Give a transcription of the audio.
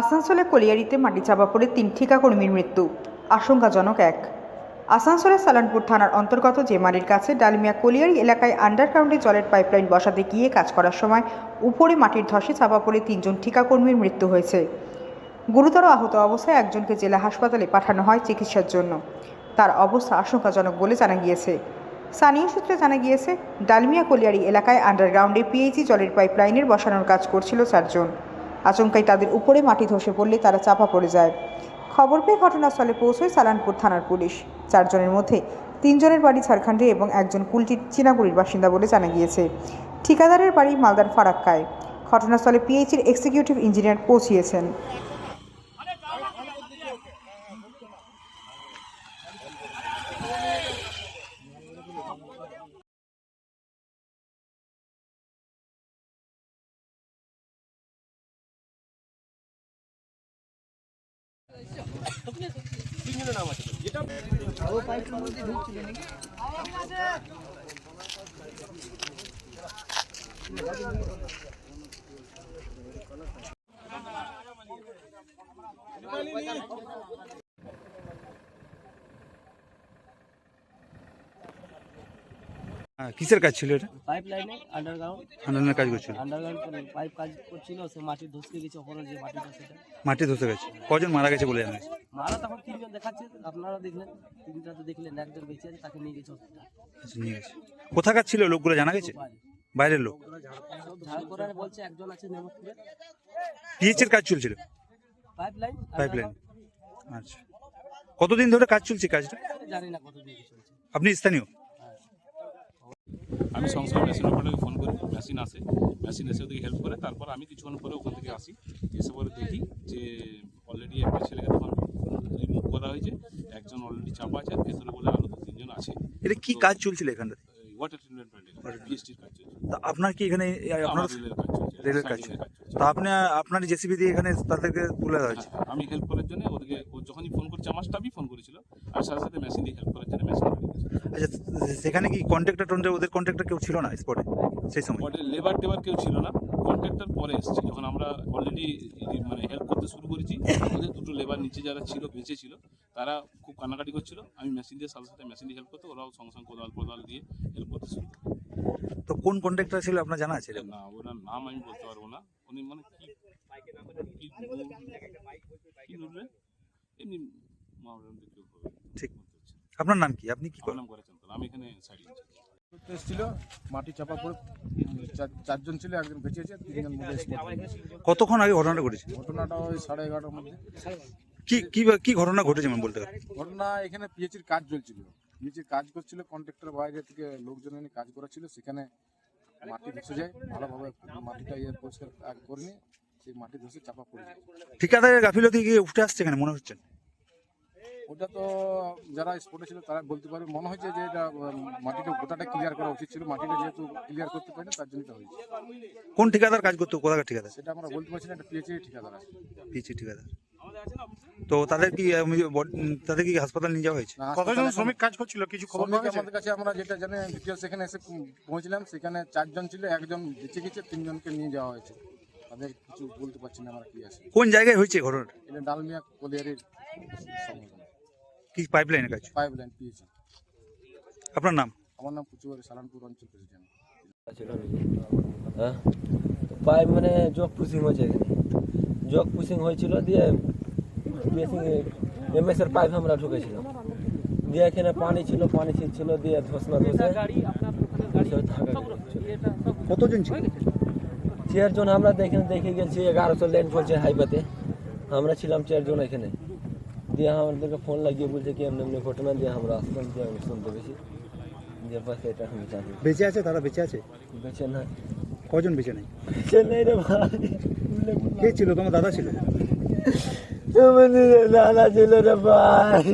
আসানসোলে কলিয়ারিতে মাটি চাপা পড়ে তিন ঠিকাকর্মীর মৃত্যু। আশঙ্কাজনক এক। আসানসোলের সালানপুর থানার অন্তর্গত জেমারির কাছে ডালমিয়া কলিয়ারি এলাকায় আন্ডারগ্রাউন্ডে জলের পাইপলাইন বসাতে গিয়ে কাজ করার সময় উপরে মাটির ধসে চাপা পড়ে তিনজন ঠিকাকর্মীর মৃত্যু হয়েছে। গুরুতর আহত অবস্থায় একজনকে জেলা হাসপাতালে পাঠানো হয় চিকিৎসার জন্য। তার অবস্থা আশঙ্কাজনক বলে জানা গিয়েছে। স্থানীয় সূত্রে জানা গিয়েছে, ডালমিয়া কলিয়ারি এলাকায় আন্ডারগ্রাউন্ডে পিএইচি জলের পাইপলাইনের বসানোর কাজ করছিল চারজন। আচমকাই তাদের উপরে মাটি ধসে পড়লে তারা চাপা পড়ে যায়। খবর পেয়ে ঘটনাস্থলে পৌঁছয় সালানপুর থানার পুলিশ। চারজনের মধ্যে তিনজনের বাড়ি ঝাড়খণ্ডে এবং একজন কুলটির চিনাগুড়ির বাসিন্দা বলে জানা গিয়েছে। ঠিকাদারের বাড়ি মালদার ফারাক্কায়। ঘটনাস্থলে পিএইচির এক্সিকিউটিভ ইঞ্জিনিয়ার পৌঁছিয়েছেন। তিনজনের নাম আছে যেটা ও পাইপের মধ্যে ঢুকছিল। নাকি আছে হ্যাঁ কিসের কাজ ছিল এটা? পাইপ লাইনে আন্ডারগ্রাউন্ড আন্দোলনের কাজ করছিল। আন্ডারগ্রাউন্ড পাইপ কাজ করছিল সে মাটি ধসকে গেছে ওপরে যে মাটিটা সেটা মাটি ধসে গেছে। কজন মারা গেছে বলে জানা মারা তখন তিনজন দেখাচ্ছে আপনারা দেখলেন তিনটা তো দেখলেন একজন বেঁচে আছে তাকে নিয়ে গেছে হসপিটাল আচ্ছা নিয়ে গেছে। কোথাকার ছিল লোকগুলো জানা গেছে? বাইরের লোক? ঝাড়খণ্ডে বলছে একজন আছে নেমতপুরে। পিএইচের কাজ চলছিল? পাইপ লাইন পাইপ লাইন আচ্ছা। কতদিন ধরে কাজ চলছে কাজটা? জানি না কত দিয়ে চলছে। আপনি স্থানীয়? আমি সঙ্গে সঙ্গে মেশিন অপারেটরকে ফোন করি মেশিন আসে। মেশিন এসে ওদেরকে হেল্প করে তারপর আমি কিছুক্ষণ পরে ওখান থেকে আসি এসে পরে দেখি যে অলরেডি একটা ছেলেকে তখন রিমুভ করা হয়েছে একজন অলরেডি চাপা আছে আর ভেতরে বলে আরও দু তিনজন আছে। এটা কি কাজ চলছিল এখানটাতে ওয়াটার ট্রিটমেন্ট প্ল্যান্টে পিএসটির কাজ চলছে তা আপনার কি এখানে আপনার রেলের কাজ চলছে তা আপনি আপনার জেসিবি দিয়ে এখানে তাদেরকে তুলে দেওয়া হয়েছে? হ্যাঁ, আমি হেল্প করার জন্য ওদেরকে যখনই ফোন করছে আমার স্টাফই ফোন করেছিল আর সাথে সাথে মেশিন দিয়ে হেল্প করার জন্য মেশিন আচ্ছা সেখানে কি কন্ট্রাক্টর টন্ট্রাক্টর ওদের কন্ট্রাক্টর কেউ ছিল না স্পটে সেই সময়? পরে লেবার টেবার কেউ ছিল না কন্ট্রাক্টর পরে এসেছে। যখন আমরা অলরেডি মানে হেল্প করতে শুরু করেছি ওদের দুটো লেবার নিচে যারা ছিল বেঁচে ছিল তারা খুব কান্নাকাটি করছিল। আমি মেশিন দিয়ে সাথে সাথে মেশিন দিয়ে হেল্প করতে ওরাও সঙ্গে সঙ্গে কোদাল কোদাল দিয়ে হেল্প করতে শুরু তো কোন কন্ট্রাক্টর ছিল আপনার জানা আছে না ওনার নাম আমি বলতে পারব না। উনি মানে কি কি? এমনি হবে ঠিক। আপনার নাম কি? আপনি কি করেন? নাম করেছেন আমি এখানে সাইড এসেছিল মাটি চাপা পড়ে চারজন ছিল একজন বেঁচে আছে তিনজন dead। কতক্ষণ আগে ঘটনাটা ঘটেছে? ঘটনাটা ওই সাড়ে এগারোটার মধ্যে। কি কি কি ঘটনা ঘটেছে মানে বলতে ঘটনা এখানে পিএইচির কাজ চলছিল। পিএইচির কাজ করছিল কন্ট্রাক্টর বাইরে থেকে লোকজন এনে কাজ করাছিল সেখানে মাটি ধসে যায়। ভালোভাবে মাটিটা ইয়ে পরিষ্কার আগ করেনি সেই মাটি ধসে চাপা পড়ে যায় ঠিকাদারের গাফিলতি গিয়ে উঠে আসছে এখানে মনে হচ্ছে? ওটা তো যারা স্পটে ছিল তারা বলতে পারবে। মনে হচ্ছে যে এটা মাটিটা গোটাটা ক্লিয়ার করা উচিত ছিল। মাটিটা যেহেতু ক্লিয়ার করতে পারেনি তার জন্য এটা হয়েছে। কোন ঠিকাদার কাজ করতো? কোথাকার ঠিকাদার? সেটা আমরা বলতে পারছি না এটা পিএইচি ঠিকাদার আছে। পিএইচি ঠিকাদার। তো তাদের কি তাদের কি হাসপাতাল নিয়ে যাওয়া হয়েছে? কতজন শ্রমিক কাজ করছিল? কিছু খবর পাওয়া আমাদের কাছে আমরা যেটা জানি ডিটেলস এখানে এসে পৌঁছলাম। সেখানে চারজন ছিল একজন বেঁচে গেছে তিনজনকে নিয়ে যাওয়া হয়েছে। তাদের কিছু বলতে পারছি না আমরা কি আছে? কোন জায়গায় হয়েছে ঘটনাটা? এটা ডালমিয়া কলিয়ারির কি পাইপলাইনের কাজ? পাইপ লাইন পিএইচি আপনার নাম? আমার নাম কুচুয়ারি সালানপুর অঞ্চল প্রেসিডেন্ট হ্যাঁ? পাইপ মানে জগ পুশিং হয়েছে এখানে। জগ পুশিং হয়েছিল দিয়ে পুশিং এমএসের পাইপ আমরা ঢুকেছিলাম। দিয়ে এখানে পানি ছিল পানি ছিল দিয়ে ধসনা ধসে কতজন ছিল? চারজন আমরা দেখে দেখে গেছি এগারোশো লেন চলছে হাইওয়েতে আমরা ছিলাম চারজন এখানে। দিয়ে আমাদেরকে ফোন লাগিয়ে বলছে কি এমনি এমনি ঘটনা দিয়ে আমরা আসলাম দিয়ে আমি শুনতে পেয়েছি। দিয়ে বাস এটা আমি জানি। বেঁচে আছে? তারা বেঁচে আছে? বেছে না কজন বেঁচে নেই? বেছে নেই রে ভাই। কে ছিল? তোমার দাদা ছিল? দাদা ছিল রে ভাই।